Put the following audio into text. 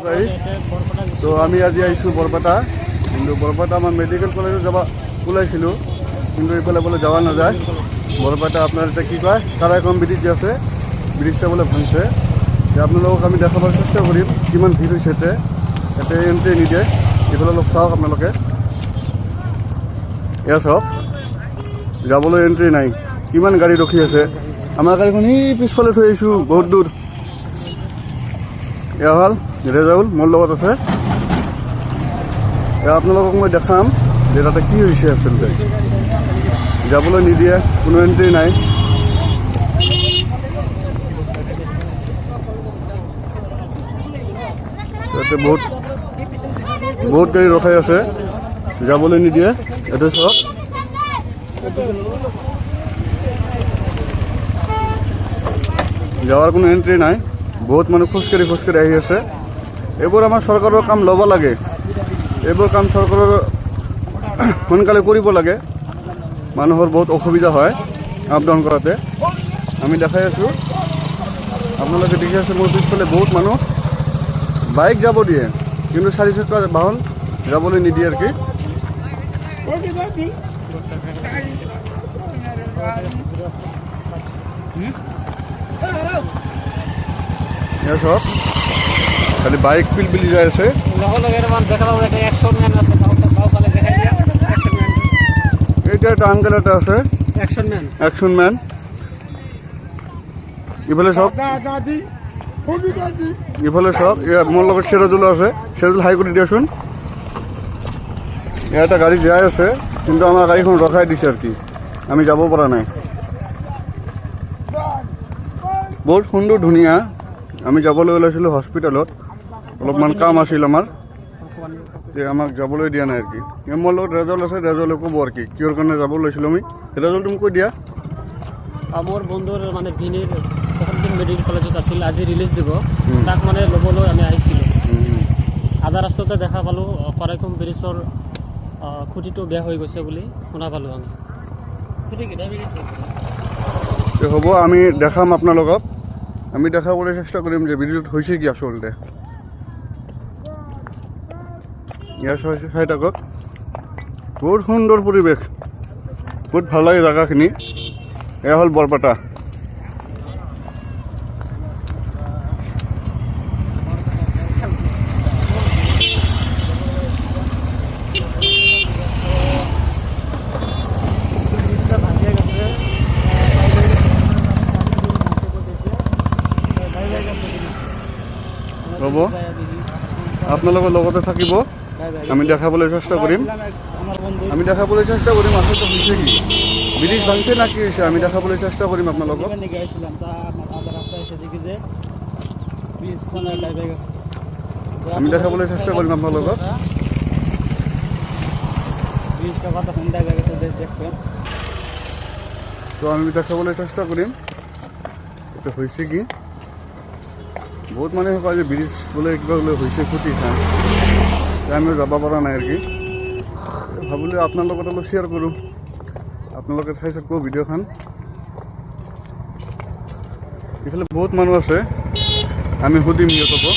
তো আমি আজি আহিছোঁ বৰপেটা। কিন্তু বৰপেটা আমাৰ মেডিকেল কলেজত যাব ওলাইছিলোঁ। কিন্তু এইফালে বোলে যাৱা নাযায়। বৰপেটা আপোনাৰ এতিয়া কি কয় কাৰাইখন ব্ৰিজ যে আছে ব্ৰিজটা বোলে ভাঙছে। আপোনালোকক আমি দেখাবৰ চেষ্টা কৰিম, কিমান ভিৰ হৈছে ইয়াতে। ইয়াতে এণ্ট্ৰি নিদিয়ে। এইফালে অলপ চাওক আপোনালোকে। এয়া চাওক। যাবলৈ এণ্ট্ৰি নাই। কিমান গাড়ী ৰখি আছে। আমাৰ গাড়ীখন সি পিছফালে থৈ আহিছোঁ, বহুত দূৰ। এয়া হ'ল ৰেজাউল মোৰ লগত আছে আপোনালোকক মই দেখাম যে তাতে কি হৈছে আচলতে যাবলৈ নিদিয়ে, কোনো এণ্ট্ৰি নাই। বহুত বহুত গাড়ী ৰখাই আছে। যাবলৈ নিদিয়ে, এইটো চাওক। যাওয়ার কোনো এন্ট্রি নাই। বহুত মানুহ খোজকাঢ়ি খোজকাঢ়ি আহি আছে। এইবোৰ আমাৰ চৰকাৰৰ কাম ল'ব লাগে। এইবোৰ কাম চৰকাৰৰ সোনকালে কৰিব লাগে। মানুহৰ বহুত অসুবিধা হয় আপ ডাউন কৰাতে। আমি দেখাই আছোঁ। আপোনালোকে দেখি আছে, মোৰ পিছফালে বহুত মানুহ বাইক যাব দিয়ে। কিন্তু চাৰি চকীয়া বাহন যাবলৈ নিদিয়ে আৰু কি। এয়া চাওক খালি বাইক পিল পিলি যাই আছে এইটা এটা আঙ্কেল এটা আছে। অ্যাকশন ম্যান ইফালে চাওক ইফালে এয়া মোৰ লগত চেৰাজুল আছে। চেৰাজুল হাই কৰি দিয়াচোন এয়া এটা গাড়ী যাই আছে, কিন্তু আমাৰ গাড়ীখন ৰখাই দিছে আৰু কি। আমি যাব পৰা নাই। বহুত সুন্দৰ ধুনীয়া। আমি যাবলৈ ওলাইছিলোঁ হস্পিটেলত অলপমান কাম আছিল আমাৰ। যে আমাক যাবলৈ দিয়া নাই আৰু কি মোৰ লগত ৰেজল আছে ৰেজলে ক'ব আৰু কি কিহৰ কাৰণে যাব লৈছিলোঁ আমি। ৰেজল তুমি কৈ দিয়া। মোৰ বন্ধুৰ মানে ভিনিৰ প্ৰথমদিন মেডিকেল কলেজত আছিল আজি ৰিলিজ দিব। তাক মানে ল'বলৈ আমি আহিছিলোঁ। আধা ৰাস্তাতে দেখা পালোঁ কৰাইকুম ব্ৰিজৰ খুঁটিটো বেয়া হৈ গৈছে বুলি শুনা পালোঁ আমি। হ'ব আমি দেখাম আপোনালোকক। আমি দেখাবলৈ চেষ্টা কৰিম যে বিদ্যুৎ হৈছে কি আচলতে ইয়াৰ চাই থাকক। বহুত সুন্দৰ পৰিৱেশ বহুত ভালো লাগে জেগাখিনি। এয়া হ'ল বৰপেটা। হ'ব আপোনালোকৰ লগতে থাকিব। আমি দেখাবলৈ চেষ্টা কৰিম আমি দেখাবলৈ চেষ্টা কৰিম আচলতে হৈছে কি? ব্ৰিজ ভাঙছে না কি হৈছে? আমি দেখাবলৈ চেষ্টা কৰিম আপোনালোকক আমি দেখাবলৈ চেষ্টা কৰিম আপোনালোকক তো আমি দেখাবলৈ চেষ্টা কৰিম এইটো হৈছে কি? বহুত মানুহে কয় যে ব্ৰিজ বোলে কিবা বোলে হৈছে ক্ষতি খান আমিও যাব পৰা নাই আৰু কি। ভাবিলোঁ আপোনাৰ লগত অলপ শ্বেয়াৰ কৰোঁ। আপোনালোকে চাই থাকিব ভিডিঅ'খন। এইফালে বহুত মানুহ আছে। আমি সুধিম সিহঁতকো।